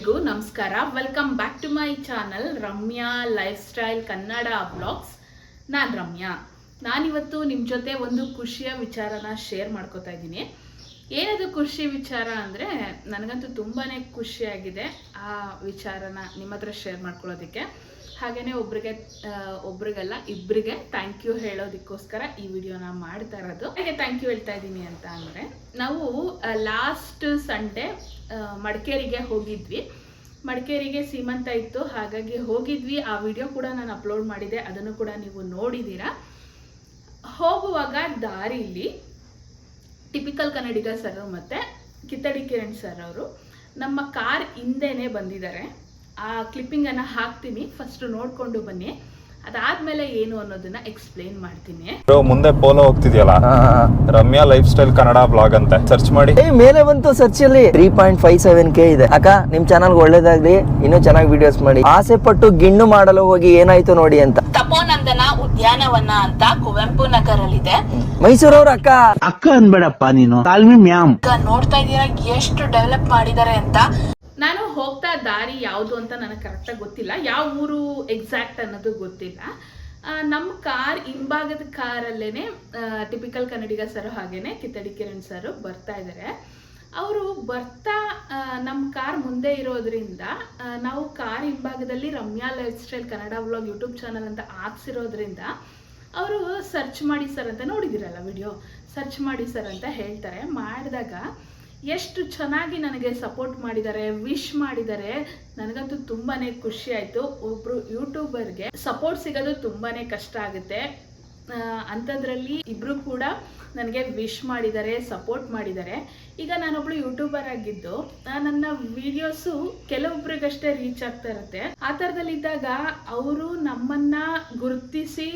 ಎಲ್ರಿಗೂ ನಮಸ್ಕಾರ. Welcome back to my channel Ramya lifestyle Kannada blogs ನಾನು ರಮ್ಯಾ. ನಾನಿವತ್ತು ನಿಮ್ಮ ಜೊತೆ ಒಂದು ಖುಷಿಯ ವಿಚಾರನ ಶೇರ್ ಮಾಡ್ಕೋತಾ ಇದ್ದೀನಿ. ಏನದು ಖುಷಿ ವಿಚಾರ ಅಂದರೆ, ನನಗಂತೂ ತುಂಬಾ ಖುಷಿಯಾಗಿದೆ ಆ ವಿಚಾರನ ನಿಮ್ಮ ಹತ್ರ ಶೇರ್ ಮಾಡ್ಕೊಳ್ಳೋದಕ್ಕೆ. ಹಾಗೆಯೇ ಒಬ್ರಿಗೆ ಒಬ್ರಿಗಲ್ಲ ಇಬ್ಬರಿಗೆ ಥ್ಯಾಂಕ್ ಯು ಹೇಳೋದಕ್ಕೋಸ್ಕರ ಈ ವಿಡಿಯೋನ ಮಾಡ್ತಾ ಇರೋದು. ಹಾಗೆ ಥ್ಯಾಂಕ್ ಯು ಹೇಳ್ತಾ ಇದ್ದೀನಿ ಅಂತ ಅಂದರೆ, ನಾವು ಲಾಸ್ಟ್ ಸಂಡೇ ಮಡಿಕೇರಿಗೆ ಹೋಗಿದ್ವಿ. ಮಡಿಕೇರಿಗೆ ಸೀಮಂತ ಇತ್ತು, ಹಾಗಾಗಿ ಹೋಗಿದ್ವಿ. ಆ ವಿಡಿಯೋ ಕೂಡ ನಾನು ಅಪ್ಲೋಡ್ ಮಾಡಿದೆ, ಅದನ್ನು ಕೂಡ ನೀವು ನೋಡಿದ್ದೀರಾ. ಹೋಗುವಾಗ ದಾರಿಲಿ ಟಿಪಿಕಲ್ ಕನ್ನಡಿಗ ಸರ್ ಮತ್ತು ಕಿತ್ತಡಿ ಕಿರಣ್ ಸರ್ ಅವರು ನಮ್ಮ ಕಾರ್ ಹಿಂದೆನೆ ಬಂದಿದ್ದಾರೆ. ಆ ಕ್ಲಿಪ್ಪಿಂಗನ್ನು ಹಾಕ್ತೀನಿ. ಫಸ್ಟ್ ನೋಡಿಕೊಂಡು ಬನ್ನಿ. ಅದಾದ್ಮೇಲೆ ಏನು ಅನ್ನೋದನ್ನ ಎಕ್ಸ್ಪ್ಲೇನ್ ಮಾಡ್ತೀನಿ. ಬ್ರೋ, ಮುಂದೆ ಪೋಲೋ ಹೋಗ್ತಿದ್ಯಲ್ಲ? Ramya lifestyle Kannada blog ಅಂತ. ಸರ್ಚ್ ಮಾಡಿ. ಮೇಲೆ ಬಂತು ಸರ್ಚ್ ಅಲ್ಲಿ. Three point five seven K ಇದೆ. ಅಕ್ಕ ನಿಮ್ ಚಾನಲ್ ಒಳ್ಳೇದಾಗ್ಲಿ. ಇನ್ನೂ ಚೆನ್ನಾಗಿ ವಿಡಿಯೋಸ್ ಮಾಡಿ. ಆಸೆ ಪಟ್ಟು ಗಿಣ್ಣು ಮಾಡಲು ಹೋಗಿ ಏನಾಯ್ತು ನೋಡಿ ಅಂತ. ತಪೋನಂದನ ಉದ್ಯಾನವನ ಅಂತ ಕುವೆಂಪು ನಗರಲ್ಲಿದೆ. ಮೈಸೂರವ್ರ ಅಕ್ಕ. ಅಕ್ಕ ಅನ್ಬೇಡಪ್ಪ ನೀನು. Call me ma'am. ಈಗ ನೋಡ್ತಾ ಇದೀರ ಎಷ್ಟು ಡೆವಲಪ್ ಮಾಡಿದ್ದಾರೆ ಅಂತ. ನಾನು ಹೋಗ್ತಾ ದಾರಿ ಯಾವುದು ಅಂತ ನನಗೆ ಕರೆಕ್ಟಾಗಿ ಗೊತ್ತಿಲ್ಲ. ಯಾವ ಊರು ಎಕ್ಸಾಕ್ಟ್ ಅನ್ನೋದು ಗೊತ್ತಿಲ್ಲ. ನಮ್ಮ ಕಾರ್ ಹಿಂಭಾಗದ ಕಾರಲ್ಲೇ ಟಿಪಿಕಲ್ ಕನ್ನಡಿಗ ಸರ್ ಹಾಗೇನೆ, ಕಿತ್ತಡಿ ಕಿರಣ್ ಸರ್ ಬರ್ತಾ ಇದ್ದಾರೆ ಅವರು ಬರ್ತಾ ನಮ್ಮ ಕಾರ್ ಮುಂದೆ ಇರೋದ್ರಿಂದ ನಾವು ಕಾರ್ ಹಿಂಭಾಗದಲ್ಲಿ Ramya lifestyle Kannada vlog YouTube channel ಅಂತ ಹಾಕ್ಸಿರೋದ್ರಿಂದ ಅವರು ಸರ್ಚ್ ಮಾಡಿ ಸರ್ ಅಂತ ನೋಡಿದಿರಲ್ಲ ವಿಡಿಯೋ ಸರ್ಚ್ ಮಾಡಿ ಸರ್ ಅಂತ ಹೇಳ್ತಾರೆ. ಮಾಡಿದಾಗ ಎಷ್ಟು ಚೆನ್ನಾಗಿ ನನಗೆ ಸಪೋರ್ಟ್ ಮಾಡಿದ್ದಾರೆ ವಿಶ್ ಮಾಡಿದ್ದಾರೆ, ನನಗಂತೂ ತುಂಬಾ ಖುಷಿ ಆಯಿತು. ಒಬ್ಬರು ಯೂಟ್ಯೂಬರ್ಗೆ ಸಪೋರ್ಟ್ ಸಿಗೋದು ತುಂಬಾ ಕಷ್ಟ ಆಗುತ್ತೆ. ಅಂಥದ್ರಲ್ಲಿ ಇಬ್ಬರು ಕೂಡ ನನಗೆ ವಿಶ್ ಮಾಡಿದ್ದಾರೆ ಸಪೋರ್ಟ್ ಮಾಡಿದ್ದಾರೆ. ಈಗ ನಾನೊಬ್ಳು ಯೂಟ್ಯೂಬರ್ ಆಗಿದ್ದು ನನ್ನ ವಿಡಿಯೋಸು ಕೆಲವೊಬ್ರಿಗಷ್ಟೇ ರೀಚ್ ಆಗ್ತಾ ಇರುತ್ತೆ. ಆ ಥರದಲ್ಲಿದ್ದಾಗ ಅವರು ನಮ್ಮನ್ನ ಗುರುತಿಸಿ,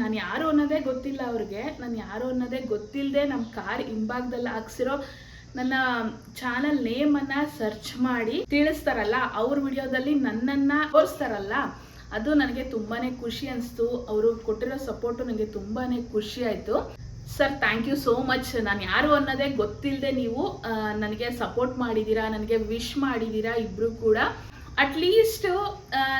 ನಾನು ಯಾರು ಅನ್ನೋದೇ ಗೊತ್ತಿಲ್ಲ ಅವ್ರಿಗೆ. ನಾನು ಯಾರು ಅನ್ನೋದೇ ಗೊತ್ತಿಲ್ಲದೆ ನಮ್ಮ ಕಾರ್ ಹಿಂಭಾಗದಲ್ಲಿ ಹಾಕ್ಸಿರೋ ನನ್ನ ಚಾನಲ್ ನೇಮನ್ನು ಸರ್ಚ್ ಮಾಡಿ ತಿಳಿಸ್ತಾರಲ್ಲ, ಅವ್ರ ವಿಡಿಯೋದಲ್ಲಿ ನನ್ನನ್ನು ತೋರಿಸ್ತಾರಲ್ಲ, ಅದು ನನಗೆ ತುಂಬಾ ಖುಷಿ ಅನಿಸ್ತು. ಅವರು ಕೊಟ್ಟಿರೋ ಸಪೋರ್ಟು ನನಗೆ ತುಂಬಾ ಖುಷಿ ಆಯ್ತು. Sir thank you so much ನಾನು ಯಾರು ಅನ್ನೋದೇ ಗೊತ್ತಿಲ್ಲದೆ ನೀವು ನನಗೆ ಸಪೋರ್ಟ್ ಮಾಡಿದ್ದೀರಾ ನನಗೆ ವಿಶ್ ಮಾಡಿದ್ದೀರಾ ಇಬ್ಬರು ಕೂಡ. ಅಟ್ಲೀಸ್ಟ್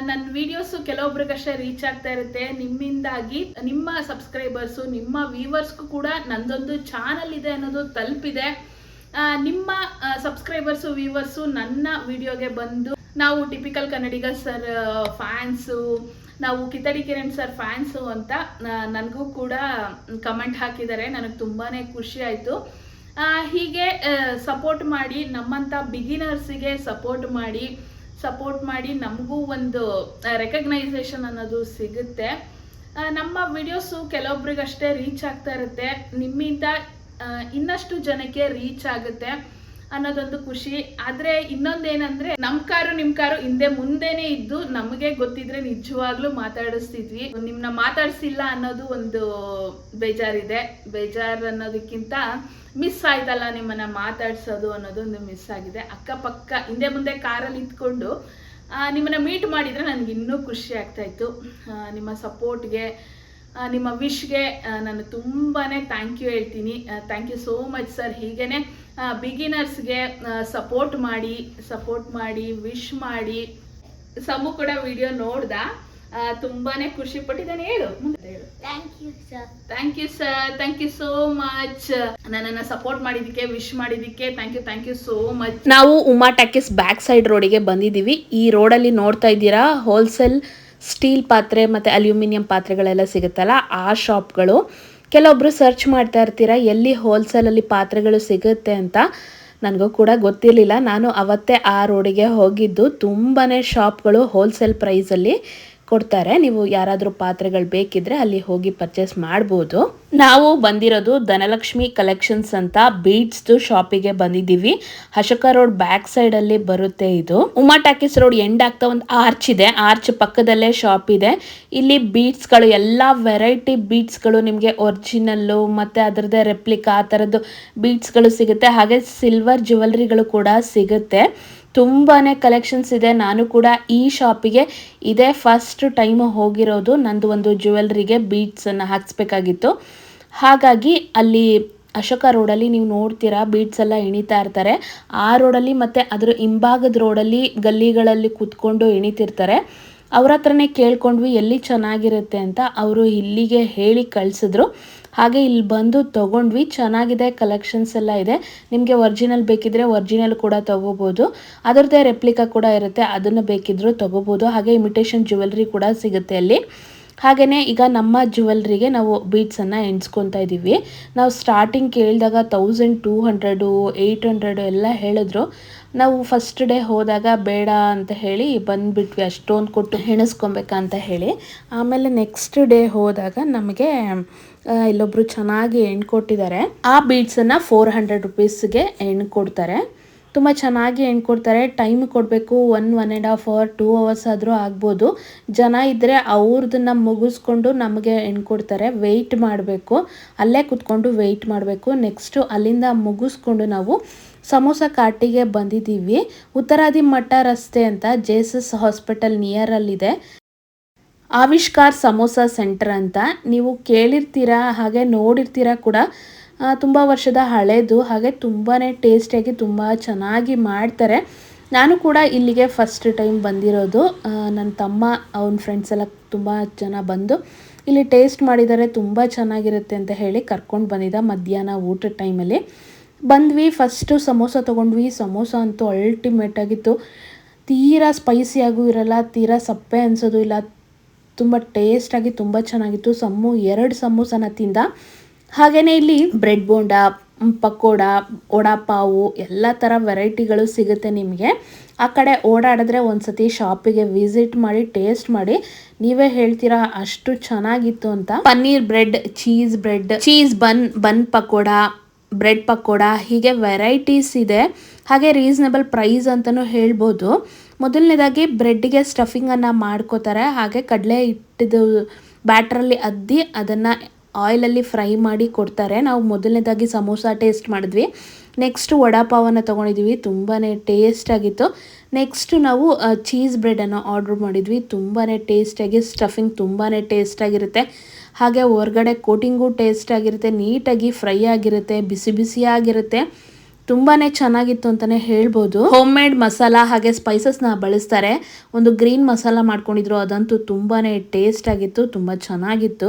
ನನ್ನ ವಿಡಿಯೋಸು ಕೆಲವೊಬ್ರಿಗಷ್ಟೇ ರೀಚ್ ಆಗ್ತಾ ಇರುತ್ತೆ. ನಿಮ್ಮಿಂದಾಗಿ ನಿಮ್ಮ ಸಬ್ಸ್ಕ್ರೈಬರ್ಸು ನಿಮ್ಮ ವ್ಯೂವರ್ಸ್ಗೂ ಕೂಡ ನಂದೊಂದು ಚಾನಲ್ ಇದೆ ಅನ್ನೋದು ತಲುಪಿದೆ. ನಿಮ್ಮ ಸಬ್ಸ್ಕ್ರೈಬರ್ಸು ವ್ಯೂವರ್ಸು ನನ್ನ ವಿಡಿಯೋಗೆ ಬಂದು ನಾವು ಟಿಪಿಕಲ್ ಕನ್ನಡಿಗ ಸರ್ ಫ್ಯಾನ್ಸು ನಾವು ಕಿತ್ತಡಿ ಕಿರಣ್ ಸರ್ ಫ್ಯಾನ್ಸು ಅಂತ ನನಗೂ ಕೂಡ ಕಮೆಂಟ್ ಹಾಕಿದ್ದಾರೆ. ನನಗೆ ತುಂಬಾ ಖುಷಿ ಆಯಿತು. ಹೀಗೆ ಸಪೋರ್ಟ್ ಮಾಡಿ ನಮ್ಮಂಥ ಬಿಗಿನರ್ಸಿಗೆ ಸಪೋರ್ಟ್ ಮಾಡಿ ಸಪೋರ್ಟ್ ಮಾಡಿ ನಮಗೂ ಒಂದು ರೆಕಗ್ನೈಸೇಷನ್ ಅನ್ನೋದು ಸಿಗುತ್ತೆ. ನಮ್ಮ ವಿಡಿಯೋಸು ಕೆಲವೊಬ್ರಿಗಷ್ಟೇ ರೀಚ್ ಆಗ್ತಾ ಇರುತ್ತೆ. ನಿಮ್ಮಿಂದ ಇನ್ನಷ್ಟು ಜನಕ್ಕೆ ರೀಚ್ ಆಗುತ್ತೆ ಅನ್ನೋದೊಂದು ಖುಷಿ. ಆದರೆ ಇನ್ನೊಂದೇನಂದ್ರೆ ನಮ್ಮ ಕಾರು ನಿಮ್ಮ ಕಾರು ಹಿಂದೆ ಮುಂದೆನೇ ಇದ್ದು ನಮಗೆ ಗೊತ್ತಿದ್ರೆ ನಿಜವಾಗ್ಲೂ ಮಾತಾಡಿಸ್ತಿದ್ವಿ. ನಿಮ್ಮನ್ನ ಮಾತಾಡಿಸಿಲ್ಲ ಅನ್ನೋದು ಒಂದು ಬೇಜಾರಿದೆ. ಬೇಜಾರು ಅನ್ನೋದಕ್ಕಿಂತ ಮಿಸ್ ಆಯ್ತಲ್ಲ ನಿಮ್ಮನ್ನ ಮಾತಾಡ್ಸೋದು ಅನ್ನೋದು ಒಂದು ಮಿಸ್ ಆಗಿದೆ. ಅಕ್ಕಪಕ್ಕ ಹಿಂದೆ ಮುಂದೆ ಕಾರಲ್ಲಿ ಇದ್ಕೊಂಡು ನಿಮ್ಮನ್ನ ಮೀಟ್ ಮಾಡಿದ್ರೆ ನನಗೆ ಇನ್ನೂ ಖುಷಿ ಆಗ್ತಾ ಇತ್ತು. ಆ, ನಿಮ್ಮ ಸಪೋರ್ಟ್ಗೆ ನಿಮ್ಮ ವಿಶ್ಗೆ ನಾನು ತುಂಬಾ ಥ್ಯಾಂಕ್ ಯು ಹೇಳ್ತೀನಿ. Thank you so much sir ಹೀಗೇ ಬಿಗಿನರ್ಸ್ಗೆ ಸಪೋರ್ಟ್ ಮಾಡಿ ಸಪೋರ್ಟ್ ಮಾಡಿ ವಿಶ್ ಮಾಡಿ. ಸಮು ಕೂಡ ವಿಡಿಯೋ ನೋಡ್ದ? ಆ, ತುಂಬಾನೇ ಖುಷಿ ಪಟ್ಟಿದ್ದಾನೆ. ಹೇಳು thank you sir thank you so much ನನ್ನನ್ನು ಸಪೋರ್ಟ್ ಮಾಡಿದ್ದಕ್ಕೆ ವಿಶ್ ಮಾಡಿದ್ದಕ್ಕೆ thank you thank you so much ನಾವು ಉಮಾ ಟಾಕೀಸ್ ಬ್ಯಾಕ್ ಸೈಡ್ ರೋಡಿಗೆ ಬಂದಿದ್ದೀವಿ. ಈ ರೋಡಲ್ಲಿ ನೋಡ್ತಾ ಇದ್ದೀರಾ? ಹೋಲ್ಸೇಲ್ ಸ್ಟೀಲ್ ಪಾತ್ರೆ ಮತ್ತು ಅಲ್ಯೂಮಿನಿಯಂ ಪಾತ್ರೆಗಳೆಲ್ಲ ಸಿಗುತ್ತಲ್ಲ, ಆ ಶಾಪ್ಗಳು. ಕೆಲವೊಬ್ಬರು ಸರ್ಚ್ ಮಾಡ್ತಾ ಇರ್ತೀರಾ, ಎಲ್ಲಿ ಹೋಲ್ಸೇಲಲ್ಲಿ ಪಾತ್ರೆಗಳು ಸಿಗುತ್ತೆ ಅಂತ ನನಗೂ ಕೂಡ ಗೊತ್ತಿರಲಿಲ್ಲ. ನಾನು ಅವತ್ತೇ ಆ ರೋಡಿಗೆ ಹೋಗಿದ್ದು. ತುಂಬಾ ಶಾಪ್ಗಳು ಹೋಲ್ಸೇಲ್ ಪ್ರೈಸಲ್ಲಿ ಕೊಡ್ತಾರೆ. ನೀವು ಯಾರಾದರೂ ಪಾತ್ರೆಗಳು ಬೇಕಿದ್ರೆ ಅಲ್ಲಿ ಹೋಗಿ ಪರ್ಚೇಸ್ ಮಾಡ್ಬೋದು. ನಾವು ಬಂದಿರೋದು ಧನಲಕ್ಷ್ಮಿ ಕಲೆಕ್ಷನ್ಸ್ ಅಂತ ಬೀಡ್ಸ್ದು ಶಾಪಿಗೆ ಬಂದಿದ್ದೀವಿ. ಅಶೋಕ ರೋಡ್ ಬ್ಯಾಕ್ ಸೈಡ್ ಅಲ್ಲಿ ಬರುತ್ತೆ ಇದು. ಉಮಾ ಟಾಕೀಸ್ ರೋಡ್ ಎಂಡ್ ಆಗ್ತಾ ಒಂದು ಆರ್ಚ್ ಇದೆ. ಆರ್ಚ್ ಪಕ್ಕದಲ್ಲೇ ಶಾಪ್ ಇದೆ. ಇಲ್ಲಿ ಬೀಡ್ಸ್ಗಳು ಎಲ್ಲ ವೆರೈಟಿ ಬೀಡ್ಸ್ಗಳು ನಿಮಗೆ ಒರಿಜಿನಲ್ಲು ಮತ್ತು ಅದರದ್ದೇ ರೆಪ್ಲಿಕಾ ಆ ಥರದ್ದು ಬೀಡ್ಸ್ಗಳು ಸಿಗುತ್ತೆ. ಹಾಗೆ ಸಿಲ್ವರ್ ಜ್ಯುವೆಲ್ರಿಗಳು ಕೂಡ ಸಿಗುತ್ತೆ. ತುಂಬಾ ಕಲೆಕ್ಷನ್ಸ್ ಇದೆ. ನಾನು ಕೂಡ ಈ ಶಾಪಿಗೆ ಇದೇ ಫಸ್ಟ್ ಟೈಮ್ ಹೋಗಿರೋದು. ನಂದು ಒಂದು ಜ್ಯುವೆಲ್ರಿಗೆ ಬೀಡ್ಸನ್ನು ಹಾಕಿಸ್ಬೇಕಾಗಿತ್ತು. ಹಾಗಾಗಿ ಅಲ್ಲಿ ಅಶೋಕ ರೋಡಲ್ಲಿ ನೀವು ನೋಡ್ತೀರಾ ಬೀಟ್ಸ್ ಎಲ್ಲ ಇಣಿತಾ ಇರ್ತಾರೆ. ಆ ರೋಡಲ್ಲಿ ಮತ್ತು ಅದರ ಹಿಂಭಾಗದ ರೋಡಲ್ಲಿ ಗಲ್ಲಿಗಳಲ್ಲಿ ಕೂತ್ಕೊಂಡು ಇಣಿತಿರ್ತಾರೆ ಅವ್ರ ಹತ್ರನೇ ಕೇಳ್ಕೊಂಡ್ವಿ, ಎಲ್ಲಿ ಚೆನ್ನಾಗಿರುತ್ತೆ ಅಂತ. ಅವರು ಇಲ್ಲಿಗೆ ಹೇಳಿ ಕಳಿಸಿದ್ರು. ಹಾಗೆ ಇಲ್ಲಿ ಬಂದು ತೊಗೊಂಡ್ವಿ. ಚೆನ್ನಾಗಿದೆ ಕಲೆಕ್ಷನ್ಸ್ ಎಲ್ಲ ಇದೆ. ನಿಮಗೆ ಒರಿಜಿನಲ್ ಬೇಕಿದ್ರೆ ಒರಿಜಿನಲ್ ಕೂಡ ತೊಗೋಬೋದು. ಅದರದ್ದೇ ರೆಪ್ಲಿಕಾ ಕೂಡ ಇರುತ್ತೆ. ಅದನ್ನು ಬೇಕಿದ್ರು ತೊಗೋಬೋದು. ಹಾಗೆ ಇಮಿಟೇಷನ್ ಜ್ಯುವೆಲ್ರಿ ಕೂಡ ಸಿಗುತ್ತೆ ಅಲ್ಲಿ. ಹಾಗೆಯೇ ಈಗ ನಮ್ಮ ಜ್ಯುವೆಲ್ರಿಗೆ ನಾವು ಬೀಡ್ಸನ್ನು ಎಣಿಸ್ಕೊತಾ ಇದ್ದೀವಿ ನಾವು ಸ್ಟಾರ್ಟಿಂಗ್ ಕೇಳಿದಾಗ thousand two hundred eight hundred ಎಲ್ಲ ಹೇಳಿದ್ರು. ನಾವು ಫಸ್ಟ್ ಡೇ ಹೋದಾಗ ಬೇಡ ಅಂತ ಹೇಳಿ ಬಂದುಬಿಟ್ವಿ, ಅಷ್ಟೊಂದು ಕೊಟ್ಟು ಎಣಿಸ್ಕೊಬೇಕಂತ ಹೇಳಿ. ಆಮೇಲೆ ನೆಕ್ಸ್ಟ್ ಡೇ ಹೋದಾಗ ನಮಗೆ ಇಲ್ಲೊಬ್ರು ಚೆನ್ನಾಗಿ ಎಣ್ಕೊಟ್ಟಿದ್ದಾರೆ. ಆ ಬೀಡ್ಸನ್ನು ಫೋರ್ ಹಂಡ್ರೆಡ್ ರುಪೀಸ್ಗೆ ಎಣ್ಣೆ ಕೊಡ್ತಾರೆ ತುಂಬ ಚೆನ್ನಾಗಿ ಹೆಣ್ಕೊಡ್ತಾರೆ ಕೊಡ್ತಾರೆ. ಟೈಮ್ ಕೊಡಬೇಕು. One one and half hour two hours ಆದರೂ ಆಗ್ಬೋದು. ಜನ ಇದ್ದರೆ ಅವ್ರದನ್ನ ಮುಗಿಸ್ಕೊಂಡು ನಮಗೆ ಹೆಣ್ಕೊಡ್ತಾರೆ ಕೊಡ್ತಾರೆ. ವೆಯ್ಟ್ ಮಾಡಬೇಕು. ಅಲ್ಲೇ ಕುತ್ಕೊಂಡು ವೆಯ್ಟ್ ಮಾಡಬೇಕು. ನೆಕ್ಸ್ಟು ಅಲ್ಲಿಂದ ಮುಗಿಸ್ಕೊಂಡು ನಾವು ಸಮೋಸ ಕಾಟಿಗೆ ಬಂದಿದ್ದೀವಿ. ಉತ್ತರಾದಿ ಮಠ ರಸ್ತೆ ಅಂತ ಜೇಸಸ್ ಹಾಸ್ಪಿಟಲ್ ನಿಯರಲ್ಲಿದೆ ಆವಿಷ್ಕಾರ್ ಸಮೋಸ ಸೆಂಟರ್ ಅಂತ. ನೀವು ಕೇಳಿರ್ತೀರಾ, ಹಾಗೆ ನೋಡಿರ್ತೀರಾ ಕೂಡ. ತುಂಬ ವರ್ಷದ ಹಳೆಯದು ಹಾಗೆ ತುಂಬಾ ಟೇಸ್ಟಿಯಾಗಿ ತುಂಬ ಚೆನ್ನಾಗಿ ಮಾಡ್ತಾರೆ. ನಾನು ಕೂಡ ಇಲ್ಲಿಗೆ ಫಸ್ಟ್ ಟೈಮ್ ಬಂದಿರೋದು. ನನ್ನ ತಮ್ಮ, ಅವನ ಫ್ರೆಂಡ್ಸ್ ಎಲ್ಲ ತುಂಬ ಜನ ಬಂದು ಇಲ್ಲಿ ಟೇಸ್ಟ್ ಮಾಡಿದರೆ ತುಂಬ ಚೆನ್ನಾಗಿರುತ್ತೆ ಅಂತ ಹೇಳಿ ಕರ್ಕೊಂಡು ಬಂದಿದ್ದ ಮಧ್ಯಾಹ್ನ ಊಟದ ಟೈಮಲ್ಲಿ ಬಂದ್ವಿ ಫಸ್ಟು ಸಮೋಸ ತೊಗೊಂಡ್ವಿ. ಸಮೋಸ ಅಂತೂ ಅಲ್ಟಿಮೇಟ್ ಆಗಿತ್ತು. ತೀರಾ ಸ್ಪೈಸಿಯಾಗೂ ಇರಲ್ಲ, ತೀರಾ ಸಪ್ಪೆ ಅನಿಸೋದು ಇಲ್ಲ. ತುಂಬ ಟೇಸ್ಟಾಗಿ ತುಂಬ ಚೆನ್ನಾಗಿತ್ತು. ಸಮ್ಮು, ಎರಡು ಸಮೋಸನ ತಿಂದ. ಹಾಗೆಯೇ ಇಲ್ಲಿ ಬ್ರೆಡ್ ಬೋಂಡ ಪಕೋಡ, ವಡಾಪಾವು, ಎಲ್ಲ ಥರ ವೆರೈಟಿಗಳು ಸಿಗುತ್ತೆ ನಿಮಗೆ. ಆ ಕಡೆ ಓಡಾಡಿದ್ರೆ ಒಂದ್ಸತಿ ಶಾಪಿಗೆ ವಿಸಿಟ್ ಮಾಡಿ, ಟೇಸ್ಟ್ ಮಾಡಿ. ನೀವೇ ಹೇಳ್ತೀರಾ ಅಷ್ಟು ಚೆನ್ನಾಗಿತ್ತು ಅಂತ. Paneer bread, cheese bread, cheese bun bun pakoda, bread pakoda, ಹೀಗೆ ವೆರೈಟೀಸ್ ಇದೆ. ಹಾಗೆ ರೀಸನಬಲ್ ಪ್ರೈಸ್ ಅಂತಲೂ ಹೇಳ್ಬೋದು. ಮೊದಲನೇದಾಗಿ ಬ್ರೆಡ್ಗೆ ಸ್ಟಫಿಂಗನ್ನು ಮಾಡ್ಕೋತಾರೆ. ಹಾಗೆ ಕಡಲೆ ಹಿಟ್ಟಿದು ಬ್ಯಾಟ್ರಲ್ಲಿ ಅದ್ದಿ ಅದನ್ನು ಆಯಿಲಲ್ಲಿ ಫ್ರೈ ಮಾಡಿ ಕೊಡ್ತಾರೆ. ನಾವು ಮೊದಲನೇದಾಗಿ ಸಮೋಸ ಟೇಸ್ಟ್ ಮಾಡಿದ್ವಿ. ನೆಕ್ಸ್ಟು ವಡಾಪಾವನ್ನು ತೊಗೊಂಡಿದ್ವಿ. ತುಂಬಾ ಟೇಸ್ಟಾಗಿತ್ತು ನೆಕ್ಸ್ಟು ನಾವು ಚೀಸ್ ಬ್ರೆಡನ್ನು ಆರ್ಡ್ರ್ ಮಾಡಿದ್ವಿ. ತುಂಬಾ ಟೇಸ್ಟಾಗಿ ಸ್ಟಫಿಂಗ್ ತುಂಬಾ ಟೇಸ್ಟಾಗಿರುತ್ತೆ ಹಾಗೆ ಹೊರಗಡೆ ಕೋಟಿಂಗು ಟೇಸ್ಟಾಗಿರುತ್ತೆ ನೀಟಾಗಿ ಫ್ರೈ ಆಗಿರುತ್ತೆ, ಬಿಸಿ ಬಿಸಿಯಾಗಿರುತ್ತೆ ತುಂಬಾ ಚೆನ್ನಾಗಿತ್ತು ಅಂತಲೇ ಹೇಳ್ಬೋದು. ಹೋಮ್ ಮೇಡ್ ಮಸಾಲ ಹಾಗೆ ಸ್ಪೈಸಸ್ನ ಬಳಸ್ತಾರೆ. ಒಂದು ಗ್ರೀನ್ ಮಸಾಲ ಮಾಡ್ಕೊಂಡಿದ್ರು. ಅದಂತೂ ತುಂಬಾ ಟೇಸ್ಟಾಗಿತ್ತು ತುಂಬ ಚೆನ್ನಾಗಿತ್ತು.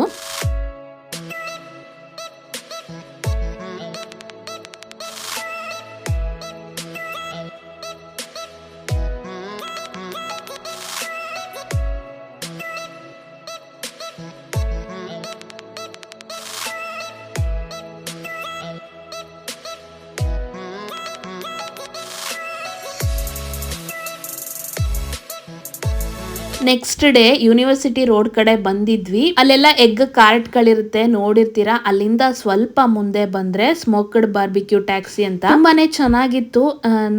ನೆಕ್ಸ್ಟ್ ಡೇ ಯೂನಿವರ್ಸಿಟಿ ರೋಡ್ ಕಡೆ ಬಂದಿದ್ವಿ. ಅಲ್ಲೆಲ್ಲ ಎಗ್ ಕಾರ್ಟ್ ಗಳಿರುತ್ತೆ ನೋಡಿರ್ತೀರಾ? ಅಲ್ಲಿಂದ ಸ್ವಲ್ಪ ಮುಂದೆ ಬಂದ್ರೆ ಸ್ಮೋಕ್ಡ್ ಬಾರ್ಬಿಕ್ಯೂ ಟ್ಯಾಕ್ಸಿ ಅಂತ. ತುಂಬಾನೇ ಚೆನ್ನಾಗಿತ್ತು.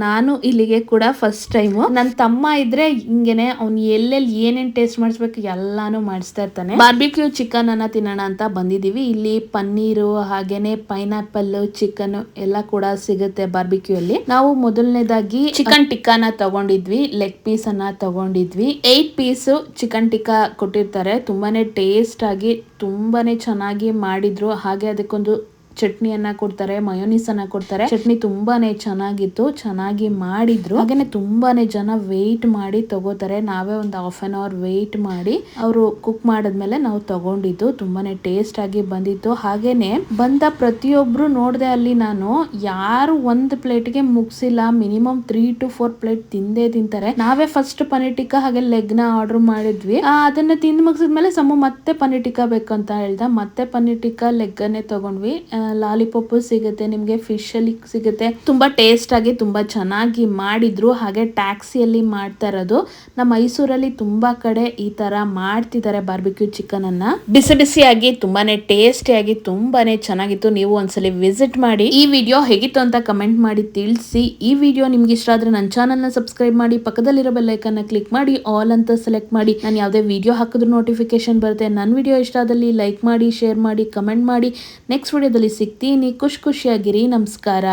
ನಾನು ಇಲ್ಲಿಗೆ ಕೂಡ ಫಸ್ಟ್ ಟೈಮ್ ನನ್ನ ತಮ್ಮ ಇದ್ರೆ ಹಿಂಗೇನೆ ಅವ್ನು ಎಲ್ಲೆಲ್ಲಿ ಏನೇನ್ ಟೇಸ್ಟ್ ಮಾಡಿಸ್ಬೇಕು ಎಲ್ಲಾನು ಮಾಡಿಸ್ತಾ ಇರ್ತಾನೆ. ಬಾರ್ಬಿಕ್ಯೂ ಚಿಕನ್ ಅನ್ನ ತಿನ್ನೋಣ ಅಂತ ಬಂದಿದೀವಿ ಇಲ್ಲಿ ಪನ್ನೀರು ಹಾಗೇನೆ ಪೈನಾಪಲ್ ಚಿಕನ್ ಎಲ್ಲ ಕೂಡ ಸಿಗುತ್ತೆ ಬಾರ್ಬಿಕ್ಯೂ ಅಲ್ಲಿ. ನಾವು ಮೊದಲನೇದಾಗಿ ಚಿಕನ್ ಟಿಕ್ಕಾನ ತಗೊಂಡಿದ್ವಿ ಲೆಗ್ ಪೀಸ್ ಅನ್ನ ತಗೊಂಡಿದ್ವಿ. ಏಟ್ ಪೀಸ್ ಚಿಕನ್ ಟಿಕ್ಕಾ ಕೊಟ್ಟಿರ್ತಾರೆ. ತುಂಬಾನೇ ಟೇಸ್ಟ್ ಆಗಿ ತುಂಬಾನೇ ಚೆನ್ನಾಗಿ ಮಾಡಿದ್ರು. ಹಾಗೆ ಅದಕ್ಕೊಂದು ಚಟ್ನಿಯನ್ನ ಕೊಡ್ತಾರೆ ಮಯೋನೀಸನ್ನು ಕೊಡ್ತಾರೆ. ಚಟ್ನಿ ತುಂಬಾನೇ ಚೆನ್ನಾಗಿತ್ತು, ಚೆನ್ನಾಗಿ ಮಾಡಿದ್ರು. ಹಾಗೇನೆ ತುಂಬಾನೇ ಜನ ವೆಯ್ಟ್ ಮಾಡಿ ತಗೋತಾರೆ. ನಾವೇ ಒಂದು ಹಾಫ್ ಅನ್ ಅವರ್ ವೆಯ್ಟ್ ಮಾಡಿ ಅವರು ಕುಕ್ ಮಾಡಿದ್ಮೇಲೆ ನಾವು ತಗೊಂಡಿದ್ದು. ತುಂಬಾನೇ ಟೇಸ್ಟ್ ಆಗಿ ಬಂದಿತ್ತು. ಹಾಗೇನೆ ಬಂದ ಪ್ರತಿಯೊಬ್ರು ನೋಡಿದೆ ಅಲ್ಲಿ ನಾನು ಯಾರು ಒಂದು ಪ್ಲೇಟ್ಗೆ ಮುಗಿಸಿಲ್ಲ. Minimum three to four plate ತಿಂದೇ ತಿಂತಾರೆ. ನಾವೇ ಫಸ್ಟ್ ಪನೀರ್ ಟಿಕ್ಕಾ ಹಾಗೆ ಲೆಗ್ನ ಆರ್ಡರ್ ಮಾಡಿದ್ವಿ. ಅದನ್ನ ತಿಂದು ಮುಗಿಸಿದ್ಮೇಲೆ ಸಮ ಮತ್ತೆ ಪನೀರ್ ಟಿಕ್ಕಾ ಬೇಕಂತ ಹೇಳ್ದ. ಮತ್ತೆ ಪನೀರ್ ಟಿಕ್ಕಾ ಲೆಗ್ ಅನ್ನೇ ತಗೊಂಡ್ವಿ. ಲಾಲಿಪಾಪ್ ಸಿಗುತ್ತೆ, ನಿಮ್ಗೆ ಫಿಶ್ ಅಲ್ಲಿ ಸಿಗುತ್ತೆ. ತುಂಬಾ ಟೇಸ್ಟ್ ಆಗಿ ತುಂಬಾ ಚೆನ್ನಾಗಿ ಮಾಡಿದ್ರು, ಹಾಗೆ ಟ್ಯಾಕ್ಸಿಯಲ್ಲಿ ಮಾಡ್ತಾ ಇರೋದು. ನಮ್ಮ ಮೈಸೂರಲ್ಲಿ ತುಂಬಾ ಕಡೆ ಈ ತರ ಮಾಡ್ತಿದ್ದಾರೆ ಬಾರ್ಬಿಕ್ಯೂ ಚಿಕನ್ ಅನ್ನ. ಬಿಸಿ ಬಿಸಿಯಾಗಿ, ತುಂಬಾನೇ ಟೇಸ್ಟಿಯಾಗಿ ತುಂಬಾನೇ ಚೆನ್ನಾಗಿತ್ತು. ನೀವು ಒಂದ್ಸಲಿ ವಿಸಿಟ್ ಮಾಡಿ. ಈ ವಿಡಿಯೋ ಹೇಗಿತ್ತು ಅಂತ ಕಮೆಂಟ್ ಮಾಡಿ ತಿಳಿಸಿ. ಈ ವಿಡಿಯೋ ನಿಮ್ಗೆ ಇಷ್ಟ ಆದ್ರೆ ನನ್ನ ಚಾನಲ್ನ ಸಬ್ಸ್ಕ್ರೈಬ್ ಮಾಡಿ. ಪಕ್ಕದಲ್ಲಿರೋ ಬೆಲ್ಲೈಕನ್ನ ಕ್ಲಿಕ್ ಮಾಡಿ. ಆಲ್ ಅಂತ ಸೆಲೆಕ್ಟ್ ಮಾಡಿ. ನಾನು ಯಾವುದೇ ವಿಡಿಯೋ ಹಾಕಿದ್ರು ನೋಟಿಫಿಕೇಶನ್ ಬರುತ್ತೆ. ನನ್ನ ವಿಡಿಯೋ ಇಷ್ಟ ಆದಲ್ಲಿ ಲೈಕ್ ಮಾಡಿ ಶೇರ್ ಮಾಡಿ ಕಮೆಂಟ್ ಮಾಡಿ. ನೆಕ್ಸ್ಟ್ ವಿಡಿಯೋದಲ್ಲಿ ಸಿಗ್ತೀನಿ. ಖುಷಿ ಖುಷಿಯಾಗಿರಿ. ನಮಸ್ಕಾರ.